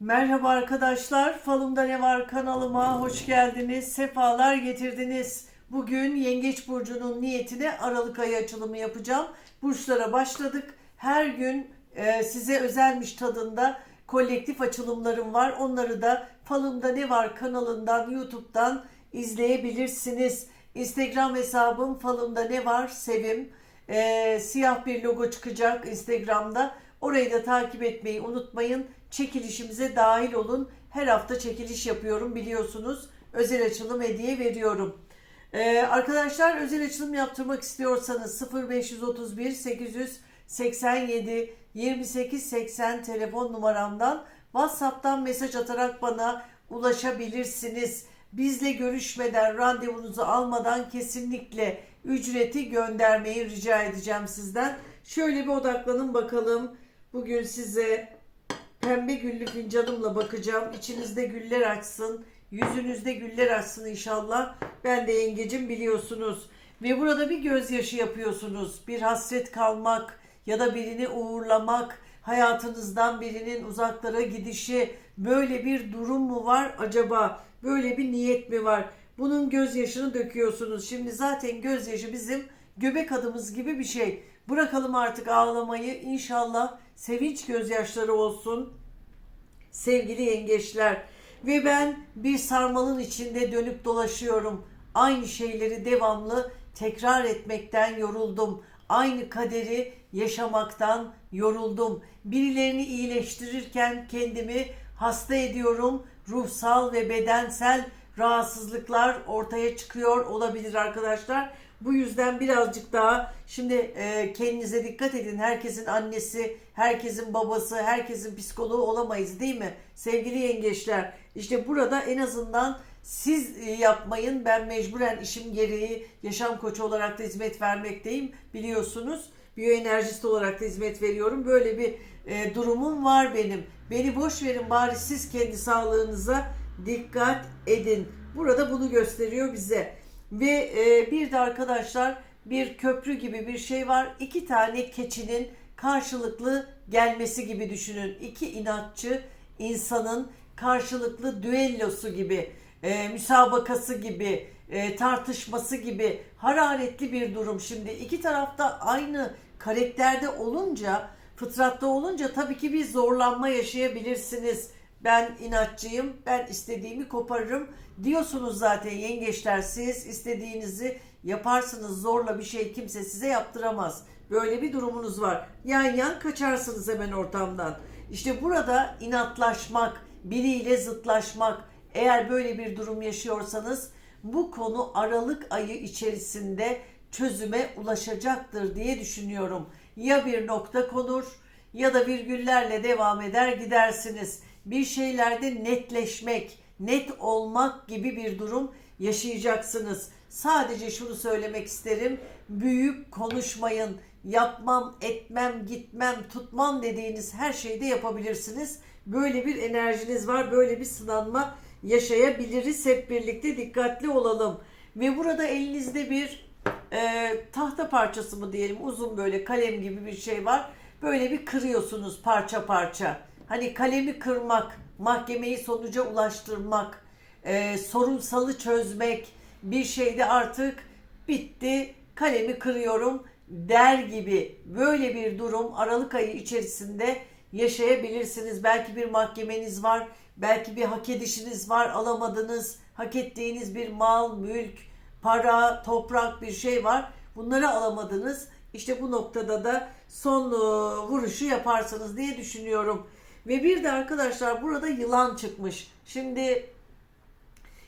Merhaba arkadaşlar, Falımda Ne Var kanalıma hoş geldiniz, sefalar getirdiniz. Bugün Yengeç Burcu'nun niyetine Aralık ayı açılımı yapacağım. Burçlara başladık. Her gün e, size özelmiş tadında kolektif açılımlarım var. Onları da Falımda Ne Var kanalından, YouTube'dan izleyebilirsiniz. Instagram hesabım Falımda Ne Var Sevim. E, siyah bir logo çıkacak Instagram'da. Orayı da takip etmeyi unutmayın. Çekilişimize dahil olun. Her hafta çekiliş yapıyorum biliyorsunuz. Özel açılım hediye veriyorum. Ee, arkadaşlar özel açılım yaptırmak istiyorsanız 0531 887 28 80 telefon numaramdan WhatsApp'tan mesaj atarak bana ulaşabilirsiniz. Bizle görüşmeden, randevunuzu almadan kesinlikle ücreti göndermeyi rica edeceğim sizden. Şöyle bir odaklanın bakalım. Bugün size pembe güllü fincanımla bakacağım. İçinizde güller açsın. Yüzünüzde güller açsın inşallah. Ben de yengecim biliyorsunuz. Ve burada bir gözyaşı yapıyorsunuz. Bir hasret kalmak ya da birini uğurlamak, hayatınızdan birinin uzaklara gidişi böyle bir durum mu var acaba? Böyle bir niyet mi var? Bunun gözyaşını döküyorsunuz. Şimdi zaten gözyaşı bizim göbek adımız gibi bir şey. Bırakalım artık ağlamayı. İnşallah sevinç gözyaşları olsun. Sevgili yengeçler ve ben bir sarmalın içinde dönüp dolaşıyorum. Aynı şeyleri devamlı tekrar etmekten yoruldum. Aynı kaderi yaşamaktan yoruldum. Birilerini iyileştirirken kendimi hasta ediyorum. Ruhsal ve bedensel rahatsızlıklar ortaya çıkıyor olabilir arkadaşlar. Bu yüzden birazcık daha şimdi e, kendinize dikkat edin. Herkesin annesi, herkesin babası, herkesin psikoloğu olamayız değil mi? Sevgili yengeçler işte burada en azından siz e, yapmayın. Ben mecburen işim gereği yaşam koçu olarak da hizmet vermekteyim biliyorsunuz. Biyoenerjist olarak da hizmet veriyorum. Böyle bir e, durumum var benim. Beni boş verin bari siz kendi sağlığınıza dikkat edin. Burada bunu gösteriyor bize. Ve e, bir de arkadaşlar bir köprü gibi bir şey var. İki tane keçinin karşılıklı gelmesi gibi düşünün. İki inatçı insanın karşılıklı düellosu gibi, e, müsabakası gibi, e, tartışması gibi hararetli bir durum. Şimdi iki tarafta aynı karakterde olunca, fıtratta olunca tabii ki bir zorlanma yaşayabilirsiniz. Ben inatçıyım, ben istediğimi koparırım diyorsunuz zaten yengeçler siz istediğinizi yaparsınız zorla bir şey kimse size yaptıramaz. Böyle bir durumunuz var. Yan yan kaçarsınız hemen ortamdan. İşte burada inatlaşmak, biriyle zıtlaşmak, eğer böyle bir durum yaşıyorsanız bu konu Aralık ayı içerisinde çözüme ulaşacaktır diye düşünüyorum. Ya bir nokta konur ya da virgüllerle devam eder gidersiniz. Bir şeylerde netleşmek, net olmak gibi bir durum yaşayacaksınız. Sadece şunu söylemek isterim. Büyük konuşmayın. Yapmam, etmem, gitmem, tutmam dediğiniz her şeyi de yapabilirsiniz. Böyle bir enerjiniz var. Böyle bir sınanma yaşayabiliriz. Hep birlikte dikkatli olalım. Ve burada elinizde bir e, tahta parçası mı diyelim uzun böyle kalem gibi bir şey var. Böyle bir kırıyorsunuz parça parça. Hani kalemi kırmak, mahkemeyi sonuca ulaştırmak, e, sorunsalı çözmek, bir şeyde artık bitti, kalemi kırıyorum der gibi böyle bir durum Aralık ayı içerisinde yaşayabilirsiniz. Belki bir mahkemeniz var, belki bir hak edişiniz var, alamadınız, hak ettiğiniz bir mal, mülk, para, toprak bir şey var. Bunları alamadınız. İşte bu noktada da son e, vuruşu yaparsınız diye düşünüyorum. Ve bir de arkadaşlar burada yılan çıkmış. Şimdi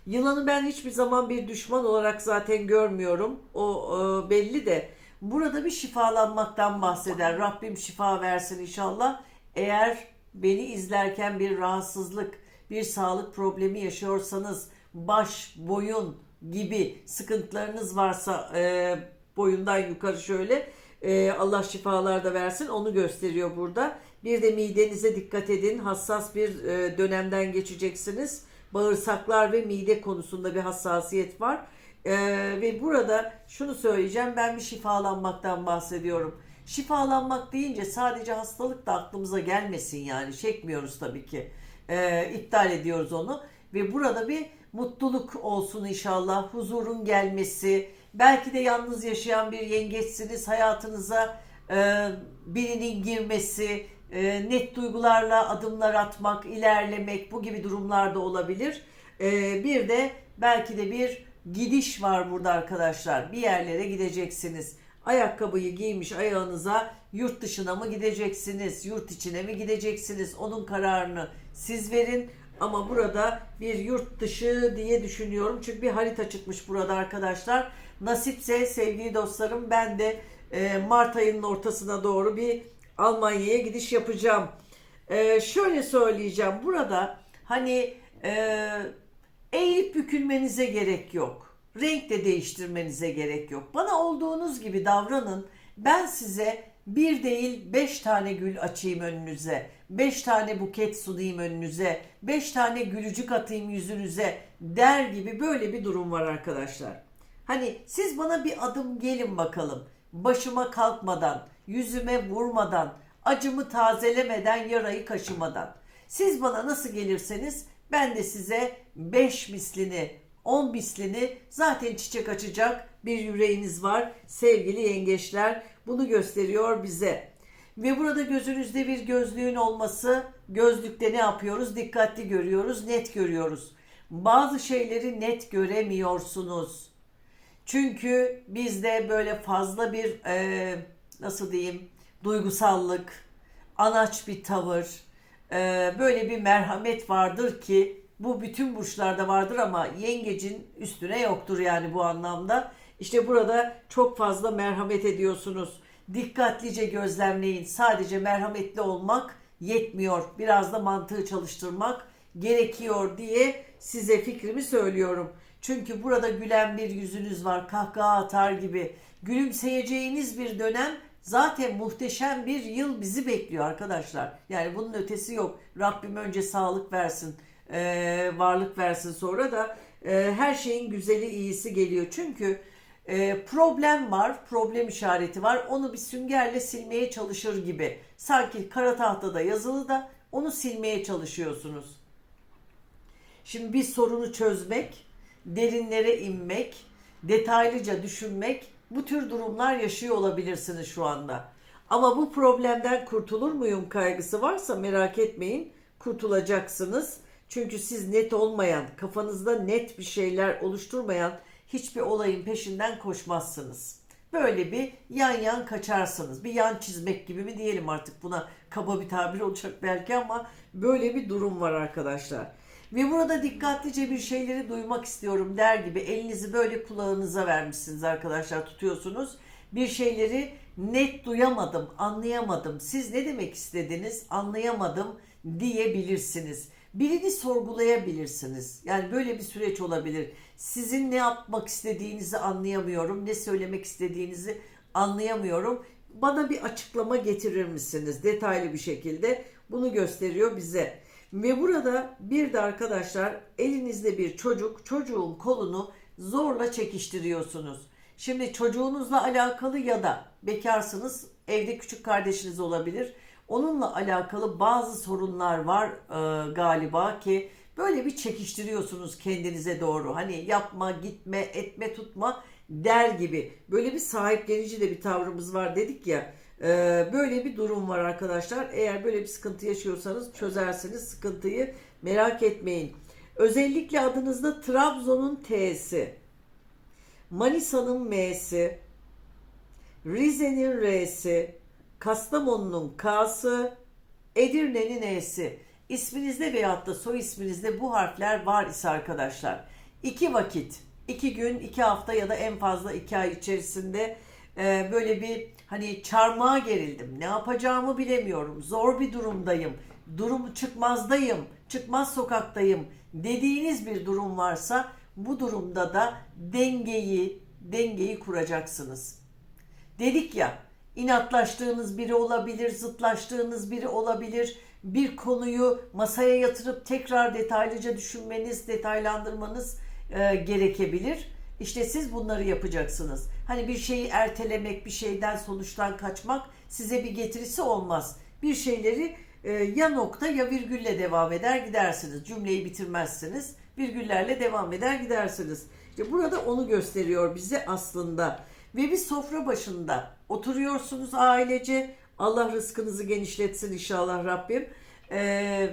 yılanı ben hiçbir zaman bir düşman olarak zaten görmüyorum. O e, belli de. Burada bir şifalanmaktan bahseder. Rabbim şifa versin inşallah. Eğer beni izlerken bir rahatsızlık, bir sağlık problemi yaşıyorsanız, baş, boyun gibi sıkıntılarınız varsa e, boyundan yukarı şöyle e, Allah şifalar da versin onu gösteriyor burada. Bir de midenize dikkat edin. Hassas bir e, dönemden geçeceksiniz. Bağırsaklar ve mide konusunda bir hassasiyet var. E, ve burada şunu söyleyeceğim. Ben bir şifalanmaktan bahsediyorum. Şifalanmak deyince sadece hastalık da aklımıza gelmesin yani. Çekmiyoruz tabii ki. e, iptal ediyoruz onu ve burada bir mutluluk olsun inşallah. Huzurun gelmesi. Belki de yalnız yaşayan bir yengeçsiniz. Hayatınıza e, birinin girmesi, e, net duygularla adımlar atmak, ilerlemek bu gibi durumlar da olabilir. E, bir de belki de bir gidiş var burada arkadaşlar. Bir yerlere gideceksiniz. Ayakkabıyı giymiş ayağınıza yurt dışına mı gideceksiniz, yurt içine mi gideceksiniz? Onun kararını siz verin. Ama burada bir yurt dışı diye düşünüyorum. Çünkü bir harita çıkmış burada arkadaşlar. Nasipse sevgili dostlarım ben de e, Mart ayının ortasına doğru bir Almanya'ya gidiş yapacağım. E, şöyle söyleyeceğim. Burada hani e, eğilip bükülmenize gerek yok. Renk de değiştirmenize gerek yok. Bana olduğunuz gibi davranın. Ben size bir değil beş tane gül açayım önünüze. Beş tane buket sunayım önünüze. Beş tane gülücük atayım yüzünüze der gibi böyle bir durum var arkadaşlar. Hani siz bana bir adım gelin bakalım. Başıma kalkmadan, yüzüme vurmadan, acımı tazelemeden, yarayı kaşımadan. Siz bana nasıl gelirseniz ben de size 5 mislini, 10 mislini zaten çiçek açacak bir yüreğiniz var sevgili yengeçler. Bunu gösteriyor bize. Ve burada gözünüzde bir gözlüğün olması, gözlükte ne yapıyoruz? Dikkatli görüyoruz, net görüyoruz. Bazı şeyleri net göremiyorsunuz. Çünkü bizde böyle fazla bir e, nasıl diyeyim duygusallık, anaç bir tavır, e, böyle bir merhamet vardır ki bu bütün burçlarda vardır ama yengecin üstüne yoktur yani bu anlamda. İşte burada çok fazla merhamet ediyorsunuz. Dikkatlice gözlemleyin. Sadece merhametli olmak yetmiyor. Biraz da mantığı çalıştırmak gerekiyor diye size fikrimi söylüyorum. Çünkü burada gülen bir yüzünüz var, kahkaha atar gibi. Gülümseyeceğiniz bir dönem zaten muhteşem bir yıl bizi bekliyor arkadaşlar. Yani bunun ötesi yok. Rabbim önce sağlık versin, e, varlık versin sonra da e, her şeyin güzeli iyisi geliyor. Çünkü e, problem var, problem işareti var. Onu bir süngerle silmeye çalışır gibi. Sanki kara tahtada yazılı da onu silmeye çalışıyorsunuz. Şimdi bir sorunu çözmek, derinlere inmek, detaylıca düşünmek bu tür durumlar yaşıyor olabilirsiniz şu anda. Ama bu problemden kurtulur muyum kaygısı varsa merak etmeyin kurtulacaksınız. Çünkü siz net olmayan, kafanızda net bir şeyler oluşturmayan hiçbir olayın peşinden koşmazsınız. Böyle bir yan yan kaçarsınız. Bir yan çizmek gibi mi diyelim artık buna kaba bir tabir olacak belki ama böyle bir durum var arkadaşlar. Ve burada dikkatlice bir şeyleri duymak istiyorum der gibi elinizi böyle kulağınıza vermişsiniz arkadaşlar tutuyorsunuz. Bir şeyleri net duyamadım, anlayamadım. Siz ne demek istediniz anlayamadım diyebilirsiniz. Birini sorgulayabilirsiniz. Yani böyle bir süreç olabilir. Sizin ne yapmak istediğinizi anlayamıyorum, ne söylemek istediğinizi anlayamıyorum. Bana bir açıklama getirir misiniz detaylı bir şekilde? Bunu gösteriyor bize. Ve burada bir de arkadaşlar elinizde bir çocuk, çocuğun kolunu zorla çekiştiriyorsunuz. Şimdi çocuğunuzla alakalı ya da bekarsınız, evde küçük kardeşiniz olabilir. Onunla alakalı bazı sorunlar var e, galiba ki böyle bir çekiştiriyorsunuz kendinize doğru. Hani yapma, gitme, etme, tutma der gibi. Böyle bir sahiplenici de bir tavrımız var dedik ya. Ee, böyle bir durum var arkadaşlar. Eğer böyle bir sıkıntı yaşıyorsanız çözersiniz sıkıntıyı merak etmeyin. Özellikle adınızda Trabzon'un T'si, Manisa'nın M'si, Rize'nin R'si, Kastamonu'nun K'sı, Edirne'nin E'si. İsminizde veyahut da soy isminizde bu harfler var ise arkadaşlar. iki vakit, iki gün, iki hafta ya da en fazla iki ay içerisinde e, böyle bir hani çarmıha gerildim. Ne yapacağımı bilemiyorum. Zor bir durumdayım. Durum çıkmazdayım. Çıkmaz sokaktayım dediğiniz bir durum varsa bu durumda da dengeyi dengeyi kuracaksınız. Dedik ya inatlaştığınız biri olabilir, zıtlaştığınız biri olabilir. Bir konuyu masaya yatırıp tekrar detaylıca düşünmeniz, detaylandırmanız e, gerekebilir. İşte siz bunları yapacaksınız. Hani bir şeyi ertelemek, bir şeyden sonuçtan kaçmak size bir getirisi olmaz. Bir şeyleri e, ya nokta ya virgülle devam eder gidersiniz. Cümleyi bitirmezsiniz. Virgüllerle devam eder gidersiniz. İşte burada onu gösteriyor bize aslında. Ve bir sofra başında oturuyorsunuz ailece. Allah rızkınızı genişletsin inşallah Rabbim. E,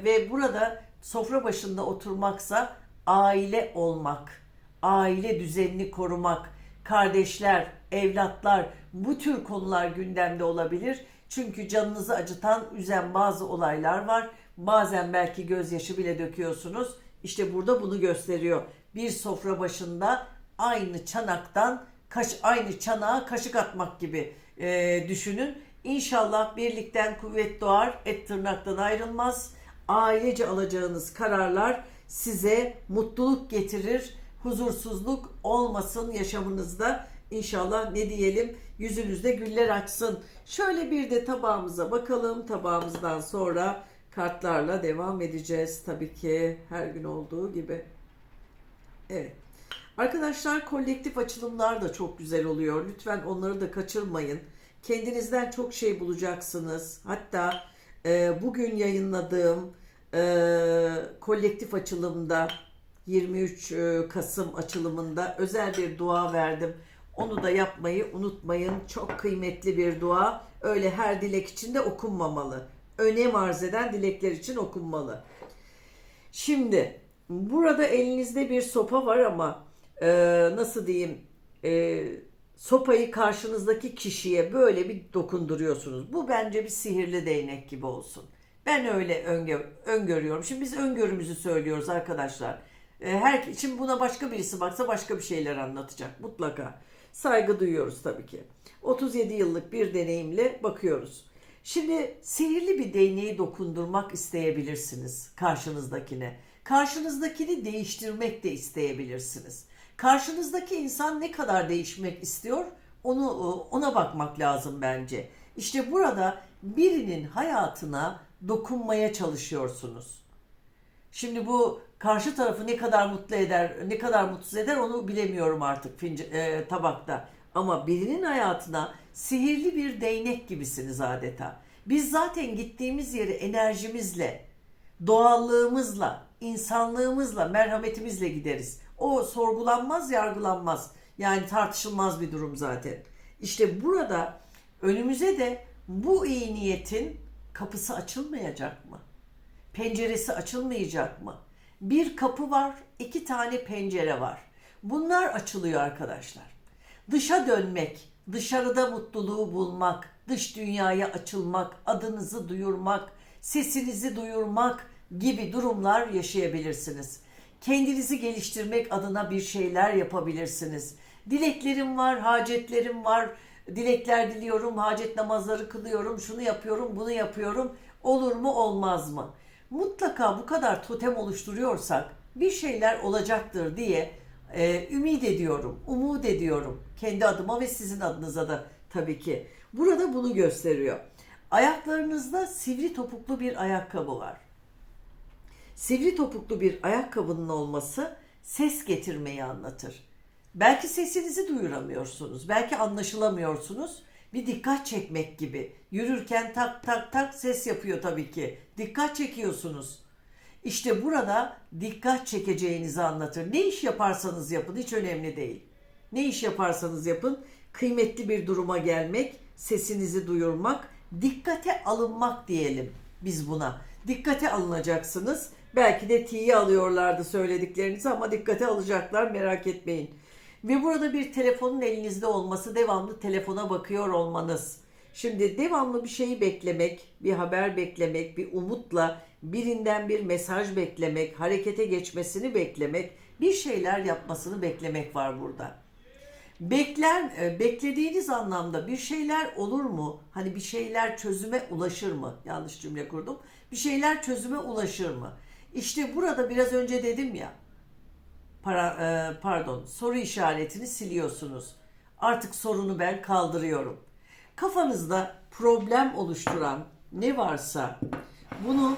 ve burada sofra başında oturmaksa aile olmak, aile düzenini korumak, kardeşler, evlatlar bu tür konular gündemde olabilir. Çünkü canınızı acıtan, üzen bazı olaylar var. Bazen belki gözyaşı bile döküyorsunuz. İşte burada bunu gösteriyor. Bir sofra başında aynı çanaktan kaş, aynı çanağa kaşık atmak gibi e, düşünün. İnşallah birlikten kuvvet doğar, et tırnaktan ayrılmaz. Ailece alacağınız kararlar size mutluluk getirir, huzursuzluk olmasın yaşamınızda. İnşallah ne diyelim yüzünüzde güller açsın. Şöyle bir de tabağımıza bakalım. Tabağımızdan sonra kartlarla devam edeceğiz tabii ki her gün olduğu gibi. Evet. Arkadaşlar kolektif açılımlar da çok güzel oluyor. Lütfen onları da kaçırmayın. Kendinizden çok şey bulacaksınız. Hatta e, bugün yayınladığım e, kolektif açılımda 23 e, Kasım açılımında özel bir dua verdim. Onu da yapmayı unutmayın. Çok kıymetli bir dua. Öyle her dilek için de okunmamalı. Önem arz eden dilekler için okunmalı. Şimdi burada elinizde bir sopa var ama e, nasıl diyeyim e, sopayı karşınızdaki kişiye böyle bir dokunduruyorsunuz. Bu bence bir sihirli değnek gibi olsun. Ben öyle öngör, öngörüyorum. Şimdi biz öngörümüzü söylüyoruz arkadaşlar. E, her için buna başka birisi baksa başka bir şeyler anlatacak mutlaka. Saygı duyuyoruz tabii ki. 37 yıllık bir deneyimle bakıyoruz. Şimdi sihirli bir değneği dokundurmak isteyebilirsiniz karşınızdakine. Karşınızdakini değiştirmek de isteyebilirsiniz. Karşınızdaki insan ne kadar değişmek istiyor onu ona bakmak lazım bence. İşte burada birinin hayatına dokunmaya çalışıyorsunuz. Şimdi bu karşı tarafı ne kadar mutlu eder, ne kadar mutsuz eder onu bilemiyorum artık finca, e, tabakta. Ama birinin hayatına sihirli bir değnek gibisiniz adeta. Biz zaten gittiğimiz yeri enerjimizle, doğallığımızla, insanlığımızla, merhametimizle gideriz. O sorgulanmaz, yargılanmaz. Yani tartışılmaz bir durum zaten. İşte burada önümüze de bu iyi niyetin kapısı açılmayacak mı? Penceresi açılmayacak mı? Bir kapı var, iki tane pencere var. Bunlar açılıyor arkadaşlar. Dışa dönmek, dışarıda mutluluğu bulmak, dış dünyaya açılmak, adınızı duyurmak, sesinizi duyurmak gibi durumlar yaşayabilirsiniz. Kendinizi geliştirmek adına bir şeyler yapabilirsiniz. Dileklerim var, hacetlerim var. Dilekler diliyorum, hacet namazları kılıyorum, şunu yapıyorum, bunu yapıyorum. Olur mu, olmaz mı? Mutlaka bu kadar totem oluşturuyorsak bir şeyler olacaktır diye e, ümit ediyorum, umut ediyorum. Kendi adıma ve sizin adınıza da tabii ki. Burada bunu gösteriyor. Ayaklarınızda sivri topuklu bir ayakkabı var. Sivri topuklu bir ayakkabının olması ses getirmeyi anlatır. Belki sesinizi duyuramıyorsunuz, belki anlaşılamıyorsunuz. Bir dikkat çekmek gibi. Yürürken tak tak tak ses yapıyor tabii ki. Dikkat çekiyorsunuz. İşte burada dikkat çekeceğinizi anlatır. Ne iş yaparsanız yapın hiç önemli değil. Ne iş yaparsanız yapın kıymetli bir duruma gelmek, sesinizi duyurmak, dikkate alınmak diyelim biz buna. Dikkate alınacaksınız. Belki de tiye alıyorlardı söylediklerinizi ama dikkate alacaklar merak etmeyin. Ve burada bir telefonun elinizde olması, devamlı telefona bakıyor olmanız. Şimdi devamlı bir şeyi beklemek, bir haber beklemek, bir umutla birinden bir mesaj beklemek, harekete geçmesini beklemek, bir şeyler yapmasını beklemek var burada. Bekler, e, beklediğiniz anlamda bir şeyler olur mu? Hani bir şeyler çözüme ulaşır mı? Yanlış cümle kurdum. Bir şeyler çözüme ulaşır mı? İşte burada biraz önce dedim ya, para, e, pardon soru işaretini siliyorsunuz. Artık sorunu ben kaldırıyorum. Kafanızda problem oluşturan ne varsa bunu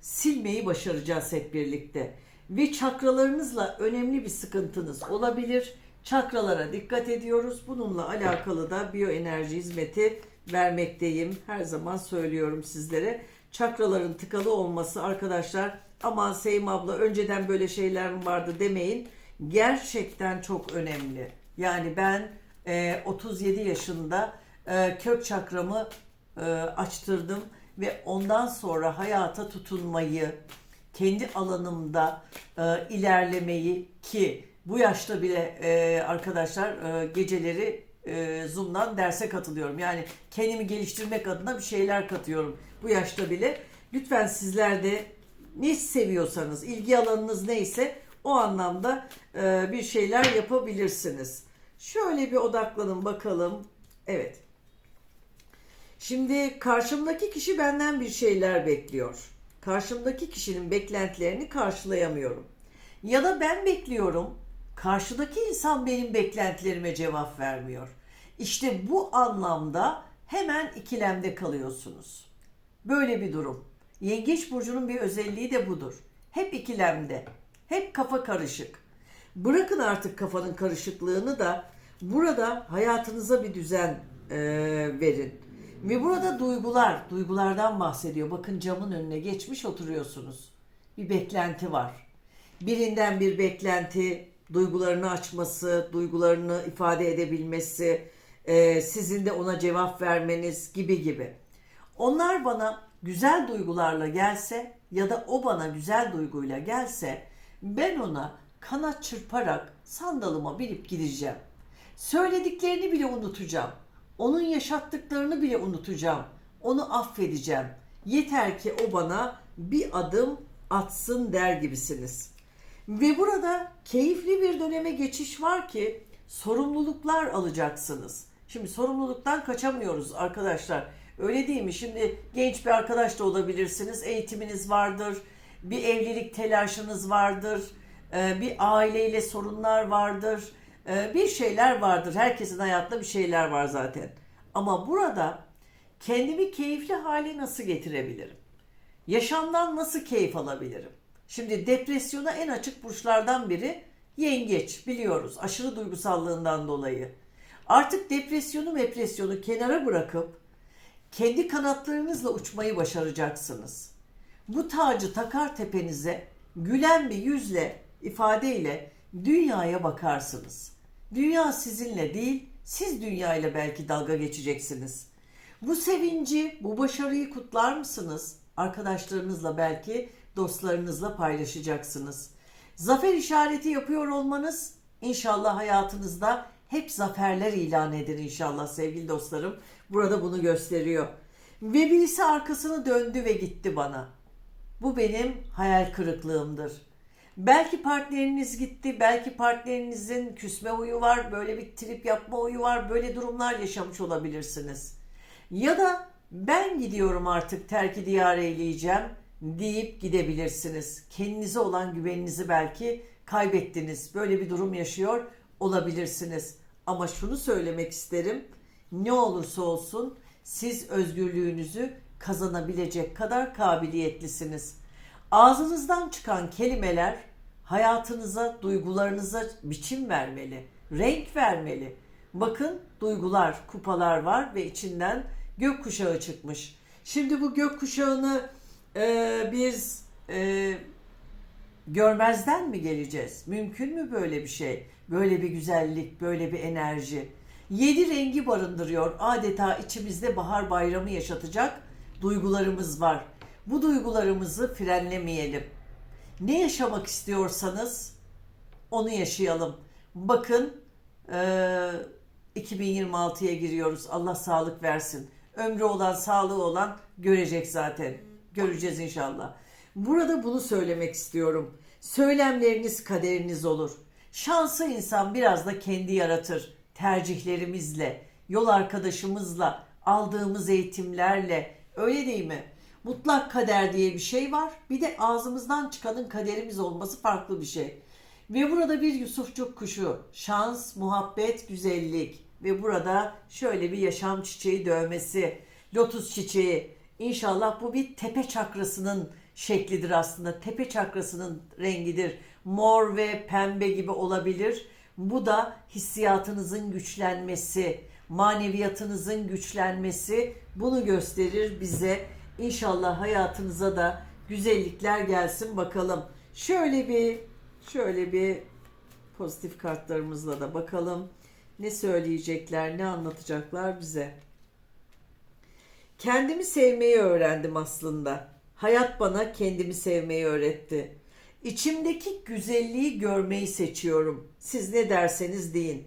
silmeyi başaracağız hep birlikte. Ve çakralarınızla önemli bir sıkıntınız olabilir. Çakralara dikkat ediyoruz. Bununla alakalı da biyoenerji hizmeti vermekteyim. Her zaman söylüyorum sizlere. çakraların tıkalı olması arkadaşlar aman Seyim abla önceden böyle şeyler vardı demeyin. Gerçekten çok önemli. Yani ben e, 37 yaşında e, kök çakramı e, açtırdım ve ondan sonra hayata tutunmayı, kendi alanımda e, ilerlemeyi ki bu yaşta bile e, arkadaşlar e, geceleri e, Zoom'dan derse katılıyorum. Yani kendimi geliştirmek adına bir şeyler katıyorum bu yaşta bile. Lütfen sizler de ne seviyorsanız, ilgi alanınız neyse o anlamda e, bir şeyler yapabilirsiniz. Şöyle bir odaklanın bakalım. Evet. Şimdi karşımdaki kişi benden bir şeyler bekliyor. Karşımdaki kişinin beklentilerini karşılayamıyorum. Ya da ben bekliyorum. Karşıdaki insan benim beklentilerime cevap vermiyor. İşte bu anlamda hemen ikilemde kalıyorsunuz. Böyle bir durum. Yengeç burcunun bir özelliği de budur. Hep ikilemde. Hep kafa karışık. Bırakın artık kafanın karışıklığını da burada hayatınıza bir düzen e, verin. Ve burada duygular, duygulardan bahsediyor. Bakın camın önüne geçmiş oturuyorsunuz. Bir beklenti var. Birinden bir beklenti, duygularını açması, duygularını ifade edebilmesi, e, sizin de ona cevap vermeniz gibi gibi. Onlar bana güzel duygularla gelse ya da o bana güzel duyguyla gelse ben ona kanat çırparak sandalıma binip gideceğim. Söylediklerini bile unutacağım. Onun yaşattıklarını bile unutacağım. Onu affedeceğim. Yeter ki o bana bir adım atsın der gibisiniz. Ve burada keyifli bir döneme geçiş var ki sorumluluklar alacaksınız. Şimdi sorumluluktan kaçamıyoruz arkadaşlar. Öyle değil mi? Şimdi genç bir arkadaş da olabilirsiniz. Eğitiminiz vardır. Bir evlilik telaşınız vardır. e, Bir aileyle sorunlar vardır. e, Bir şeyler vardır. Herkesin hayatında bir şeyler var zaten. Ama burada kendimi keyifli hale nasıl getirebilirim? Yaşamdan nasıl keyif alabilirim? Şimdi depresyona en açık burçlardan biri yengeç biliyoruz aşırı duygusallığından dolayı. Artık depresyonu depresyonu kenara bırakıp kendi kanatlarınızla uçmayı başaracaksınız. Bu tacı takar tepenize gülen bir yüzle ifadeyle dünyaya bakarsınız. Dünya sizinle değil siz dünyayla belki dalga geçeceksiniz. Bu sevinci, bu başarıyı kutlar mısınız? Arkadaşlarınızla belki dostlarınızla paylaşacaksınız. Zafer işareti yapıyor olmanız inşallah hayatınızda hep zaferler ilan eder inşallah sevgili dostlarım. Burada bunu gösteriyor. Ve birisi arkasını döndü ve gitti bana. Bu benim hayal kırıklığımdır. Belki partneriniz gitti, belki partnerinizin küsme huyu var, böyle bir trip yapma huyu var, böyle durumlar yaşamış olabilirsiniz. Ya da ben gidiyorum artık terki diyar eyleyeceğim deyip gidebilirsiniz. Kendinize olan güveninizi belki kaybettiniz. Böyle bir durum yaşıyor olabilirsiniz. Ama şunu söylemek isterim. Ne olursa olsun siz özgürlüğünüzü kazanabilecek kadar kabiliyetlisiniz. Ağzınızdan çıkan kelimeler hayatınıza, duygularınıza biçim vermeli, renk vermeli. Bakın duygular, kupalar var ve içinden gökkuşağı çıkmış. Şimdi bu gökkuşağını e, biz e, görmezden mi geleceğiz? Mümkün mü böyle bir şey? Böyle bir güzellik, böyle bir enerji. Yedi rengi barındırıyor. Adeta içimizde bahar bayramı yaşatacak duygularımız var. Bu duygularımızı frenlemeyelim. Ne yaşamak istiyorsanız onu yaşayalım. Bakın eee 2026'ya giriyoruz. Allah sağlık versin. Ömrü olan, sağlığı olan görecek zaten. Göreceğiz inşallah. Burada bunu söylemek istiyorum. Söylemleriniz kaderiniz olur. Şansı insan biraz da kendi yaratır. Tercihlerimizle, yol arkadaşımızla, aldığımız eğitimlerle. Öyle değil mi? Mutlak kader diye bir şey var. Bir de ağzımızdan çıkanın kaderimiz olması farklı bir şey. Ve burada bir Yusufçuk kuşu, şans, muhabbet, güzellik ve burada şöyle bir yaşam çiçeği dövmesi, lotus çiçeği. İnşallah bu bir tepe çakrasının şeklidir aslında. Tepe çakrasının rengidir. Mor ve pembe gibi olabilir. Bu da hissiyatınızın güçlenmesi, maneviyatınızın güçlenmesi bunu gösterir bize. İnşallah hayatınıza da güzellikler gelsin bakalım. Şöyle bir şöyle bir pozitif kartlarımızla da bakalım. Ne söyleyecekler, ne anlatacaklar bize. Kendimi sevmeyi öğrendim aslında. Hayat bana kendimi sevmeyi öğretti. İçimdeki güzelliği görmeyi seçiyorum. Siz ne derseniz deyin.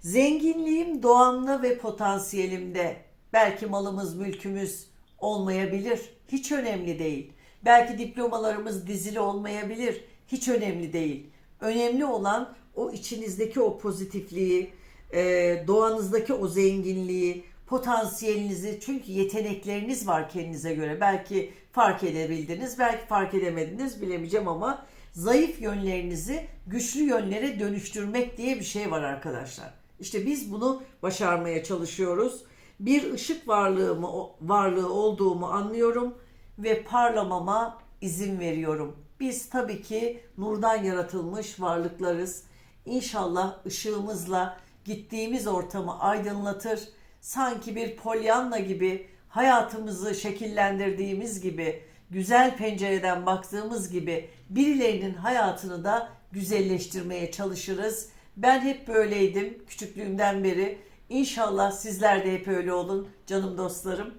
Zenginliğim doğamda ve potansiyelimde. Belki malımız, mülkümüz olmayabilir. Hiç önemli değil. Belki diplomalarımız dizili olmayabilir. Hiç önemli değil. Önemli olan o içinizdeki o pozitifliği, e, doğanızdaki o zenginliği, potansiyelinizi çünkü yetenekleriniz var kendinize göre. Belki fark edebildiniz, belki fark edemediniz bilemeyeceğim ama zayıf yönlerinizi güçlü yönlere dönüştürmek diye bir şey var arkadaşlar. İşte biz bunu başarmaya çalışıyoruz. Bir ışık varlığımı varlığı olduğumu anlıyorum ve parlamama izin veriyorum. Biz tabii ki nurdan yaratılmış varlıklarız. İnşallah ışığımızla gittiğimiz ortamı aydınlatır. Sanki bir polyanla gibi hayatımızı şekillendirdiğimiz gibi, güzel pencereden baktığımız gibi birilerinin hayatını da güzelleştirmeye çalışırız. Ben hep böyleydim küçüklüğümden beri. İnşallah sizler de hep öyle olun canım dostlarım.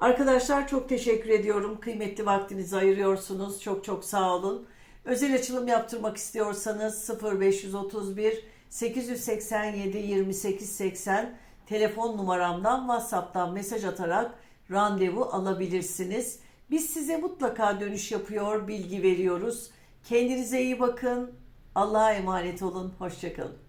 Arkadaşlar çok teşekkür ediyorum. Kıymetli vaktinizi ayırıyorsunuz. Çok çok sağ olun. Özel açılım yaptırmak istiyorsanız 0531 887 2880 telefon numaramdan WhatsApp'tan mesaj atarak randevu alabilirsiniz. Biz size mutlaka dönüş yapıyor, bilgi veriyoruz. Kendinize iyi bakın. Allah'a emanet olun. Hoşçakalın.